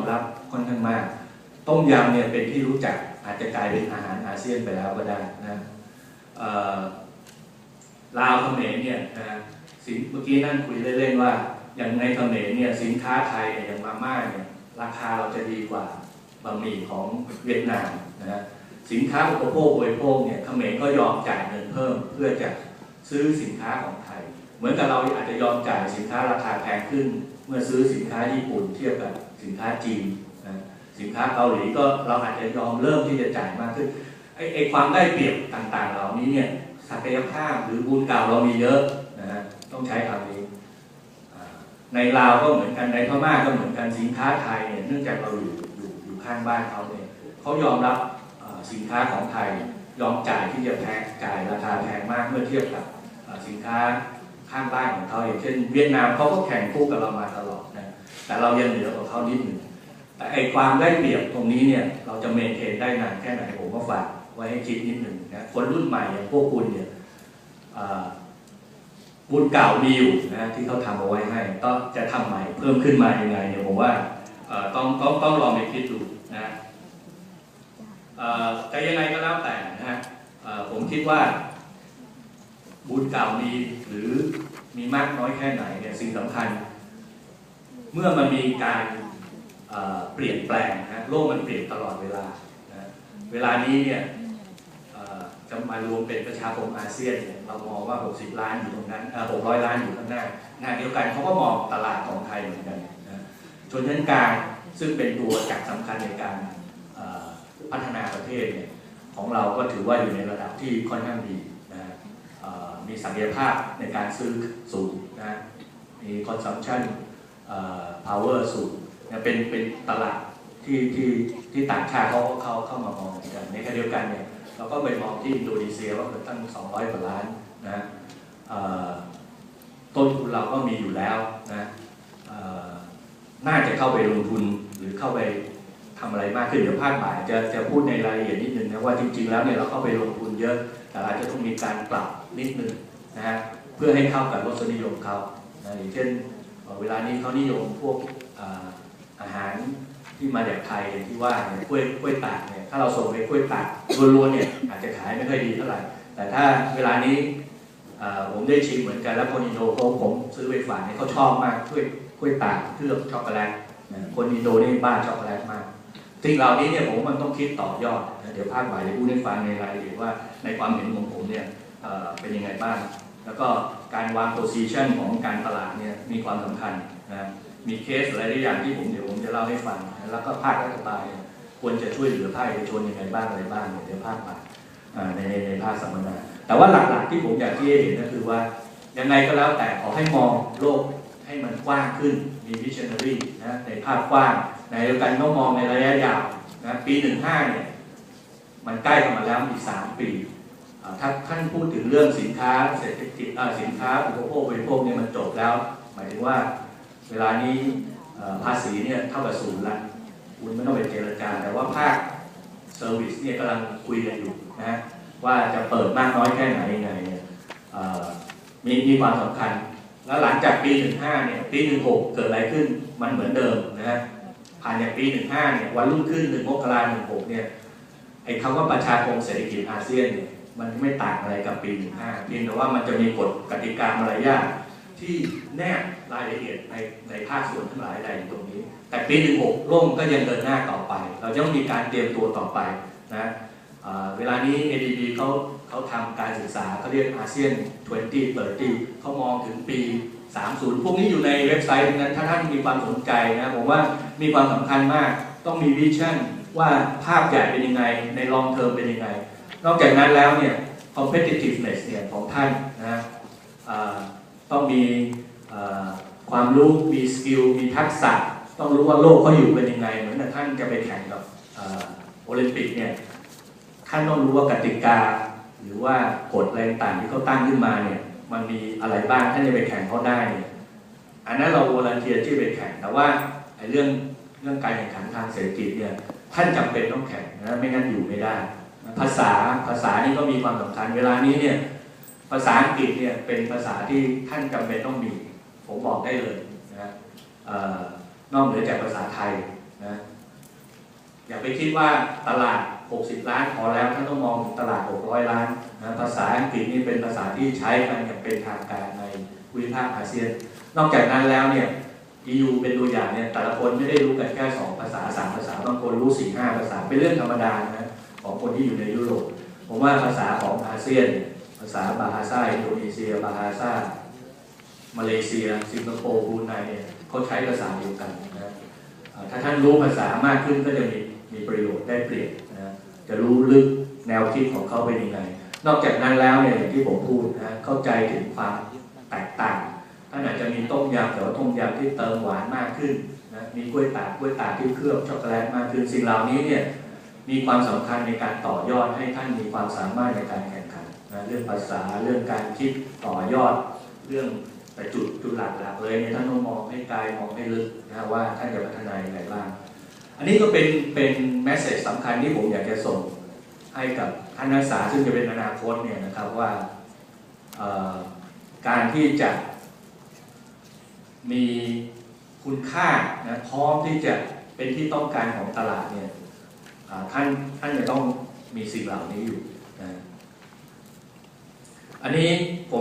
มรับค่อนข้างมาก ต้มยำเนี่ยเป็นที่รู้จักอาจจะกลายเป็นอาหารอาเซียนไปแล้วก็ได้นะลาวเขมรเนี่ยนะสินเมื่อกี้นั่นคุยเล่นๆว่าอย่างในเขมรเนี่ยสินค้าไทยเนี่ยอย่างมาม่าเนี่ยราคาเราจะดีกว่าบะหมี่ของเวียดนามนะฮะสินค้าอุปโภคบริโภคเนี่ยเขมรก็ยอมจ่ายเงินเพิ่ม เพื่อจะซื้อสินค้าของไทย เหมือนกับเราอาจจะยอมจ่ายสินค้าราคาแพงขึ้น เมื่อซื้อสินค้าญี่ปุ่นเทียบกับ สินค้าจีนสินค้าเกาหลีก็เราอาจจะยอมเริ่มที่จะจ่ายมากขึ้นไอ้ไอความได้เปรียบต่างๆ เหล่านี้เนี่ยศักยภาพหรือบุญเก่าเรามีเยอะนะฮะต้องใช้คำนี้ในลาวก็เหมือนกันในพม่าก็เหมือนกันสินค้าไทยเนี่ยเนื่องจากเราอยู่อยู่อยู่ข้างบ้านเขาเนี่ยเขายอมรับสินค้าของไทยยอมจ่ายที่จะแพงจ่ายราคาแพงมากเมื่อเทียบกับสินค้าข้างบ้านของเขาอย่างเช่น เวียดนามเขาก็แข่งคู่กับเรามาตลอด แต่เรายังเหนือกว่าเขานิดหนึ่งแต่ไอความได้เปรียบตรงนี้เนี่ยเราจะเมนเทนได้นานแค่ไหนผมก็ฝากไว้ให้คิดนิดหนึ่งนะคนรุ่นใหม่อย่างพวกคุณเนี่ยบุญเก่ามีอยู่นะที่เขาทำเอาไว้ให้ก็จะทำใหม่เพิ่มขึ้นมายังไงเนี่ยผมว่าต้องต้องต้องลองไปคิดดูนะเอ่อแต่ยังไงก็แล้วแต่นะฮะผมคิดว่า บุญเก่ามีหรือมีมากน้อยแค่ไหนเนี่ยสิ่งสำคัญ เมื่อมันมีการเปลี่ยนแปลงนะโลกมันเปลี่ยนตลอดเวลานะเวลานี้เนี่ยจะมารวมเป็นประชาคมอาเซียนเนี่ยเรามองว่า 60 ล้านอยู่ตรงนั้นเอ่อ600 ล้านอยู่ข้างหน้าหน้าเดียวกันเขาก็มองตลาดของไทยเหมือนกันนะชนชั้นกลางซึ่งเป็นตัวจักรสำคัญในการพัฒนาประเทศเนี่ยของเราก็ถือว่าอยู่ในระดับที่ค่อนข้างดีนะมีศักยภาพในการซื้อสูงนะมี consumption เอ่อ power สูงเป็นเป็นตลาดที่ที่ที่ต่างชาติเขาเขาเข้ามามองเหมือนกันในขณะเดียวกันเนี่ยเราก็ไปมองที่อินโดนีเซียว่าเกิดตั้ง 200กว่าล้านนะต้นทุนเราก็มีอยู่แล้วนะน่าจะเข้าไปลงทุนหรือเข้าไปทำอะไรมากขึ้นเดี๋ยวภาคบ่ายจะจะพูดในรายละเอียดนิดนึงนะว่าจริงๆแล้วเนี่ยเราเข้าไปลงทุนเยอะ แต่อาจจะต้องมีการปรับนิดนึงนะฮะเพื่อให้เข้ากับรสนิยมเขานะอย่างเช่น เอ่อเวลานี้เขานิยมพวกอาหารที่มาจากไทยอย่างที่ว่าเนี่ยกล้วยกล้วยตากเนี่ยถ้าเราส่งไปกล้วยตากล้วนๆเนี่ยอาจจะขายไม่ค่อยดีเท่าไหร่ แต่ถ้าเวลานี้ผมได้ชิมเหมือนกันแล้วคนอินโดเขาผมซื้อไปฝากเนี่ยเขาชอบมากกล้วยกล้วยตากเคลือบช็อกโกแลตนะคนอินโดนี่บ้าช็อกโกแลตมากสิ่งเหล่านี้เนี่ยผมมันต้องคิดต่อยอด เดี๋ยวภาคบ่ายจะพูดให้ฟังในรายละเอียดว่าในความเห็นของผมเนี่ยเป็นยังไงบ้าง แล้วก็การวางโพซิชันของการตลาดเนี่ยมีความสำคัญนะมีเคสหลายอย่างที่ผมเดี๋ยวผมจะเล่าให้ฟัง แล้วก็ภาครัฐบาลควรจะช่วยเหลือภาคเอกชนยังไงบ้างอะไรบ้างเนี่ยเดี๋ยวภาคบ่าในในในภาคสัมมนา แต่ว่าหลักๆที่ผมอยากที่จะเห็นก็คือว่ายังไงก็แล้วแต่ขอให้มองโลกให้มันกว้างขึ้นมีวิชันนารีนะในภาพกว้าง ในเดียวกันก็มองในระยะยาวนะปี15เนี่ยมันใกล้เข้ามาแล้วอีก3ปี อ่าถ้าท่านพูดถึงเรื่องสินค้าเศรษฐกิจสินค้าอุปโภคบริโภคเนี่ยมันจบแล้ว หมายถึงว่าเวลานี้ภาษีเนี่ยเท่ากับศูนย์ละคุณไม่ต้องไปเจรจาแต่ว่าภาคเซอร์วิสเนี่ยกำลังคุยกันอยู่นะว่าจะเปิดมากน้อยแค่ไหนยังไงเนี่ยเอ่อมีมีความสำคัญ แล้วหลังจากปี 15 เนี่ยปี 16 เกิดอะไรขึ้นมันเหมือนเดิมนะฮะผ่านจากปี 15 เนี่ยวันรุ่งขึ้น1มกราคม16 เนี่ยไอ้คำว่าประชาคมเศรษฐกิจอาเซียนเนี่ย มันไม่ต่างอะไรกับปี 15 เพียงแต่ว่ามันจะมีกฎกติกามารยาทที่แนบรายละเอียดในในภาคส่วนทั้งหลายใดอยู่ตรงนี้ แต่ปี 16 โลกก็ยังเดินหน้าต่อไป เราจะต้องมีการเตรียมตัวต่อไปนะเวลานี้ ADB เขาเขาทำการศึกษาเขาเรียกอาเซียน 2030 เขามองถึงปี 30 พวกนี้อยู่ในเว็บไซต์นั้นถ้าท่านมีความสนใจนะผมว่ามีความสำคัญมากต้องมีวิชั่นว่าภาพใหญ่เป็นยังไง ในลองเทอมเป็นยังไง นอกจากนั้นแล้วเนี่ย competitiveness เนี่ยของท่านนะต้องมีความรู้มีสกิลมีทักษะ ต้องรู้ว่าโลกเขาอยู่เป็นยังไง เหมือนท่านจะไปแข่งกับโอลิมปิกเนี่ยท่านต้องรู้ว่ากติกา หรือว่ากฎอะไรต่างที่เขาตั้งขึ้นมาเนี่ยมันมีอะไรบ้างท่านจะไปแข่งเขาได้เนี่ยอันนั้นเราโวลันเทียที่ไปแข่งแต่ว่าไอ้เรื่องเรื่องการแข่งขันทางเศรษฐกิจเนี่ยท่านจำเป็นต้องแข่งนะไม่งั้นอยู่ไม่ได้ ภาษาภาษานี่ก็มีความสำคัญเวลานี้เนี่ยภาษาอังกฤษเนี่ยเป็นภาษาที่ท่านจำเป็นต้องมี ผมบอกได้เลยนะนอกเหนือจากภาษาไทยนะอย่าไปคิดว่าตลาด 60 ล้านพอแล้วท่านต้องมองถึงตลาด 600 ล้านนะภาษาอังกฤษนี่เป็นภาษาที่ใช้กันอย่างเป็นทางการในภูมิภาคอาเซียน นอกจากนั้นแล้วเนี่ย EU เป็นตัวอย่างเนี่ยแต่ละคนไม่ได้รู้กันแค่สองภาษาสามภาษาบางคนรู้สี่ห้าภาษาเป็นเรื่องธรรมดานะ ของคนที่อยู่ในยุโรป ผมว่าภาษาของอาเซียน ภาษาบาฮาซาอินโดนีเซีย บาฮาซามาเลเซีย สิงคโปร์บรูไนเนี่ยเขาใช้ภาษาเดียวกันนะถ้าท่านรู้ภาษามากขึ้นก็จะมีมีประโยชน์ได้เปรียบนะจะรู้ลึกแนวคิดของเขาเป็นยังไง นอกจากนั้นแล้วเนี่ยอย่างที่ผมพูดนะเข้าใจถึงความแตกต่างท่านอาจจะมีต้มยำแต่ว่าต้มยำที่เติมหวานมากขึ้นนะมีกล้วยตากกล้วยตากที่เคลือบช็อกโกแลตมากขึ้นสิ่งเหล่านี้เนี่ย มีความสำคัญในการต่อยอดให้ท่านมีความสามารถในการแข่งขันนะเรื่องภาษาเรื่องการคิดต่อยอด เรื่องแต่จุดจุดหลักๆเลยเนี่ยท่านต้องมองให้ไกลมองให้ลึกนะว่าท่านจะพัฒนาอย่างไรบ้างอันนี้ก็เป็นเป็นแมสเซจสำคัญที่ผมอยากจะส่งให้กับท่านนักศึกษาซึ่งจะเป็นอนาคตเนี่ยนะครับว่าการที่จะมีคุณค่านะพร้อมที่จะเป็นที่ต้องการของตลาดเนี่ย ท่านท่านจะต้องมีสิ่งเหล่านี้อยู่นะอันนี้ผม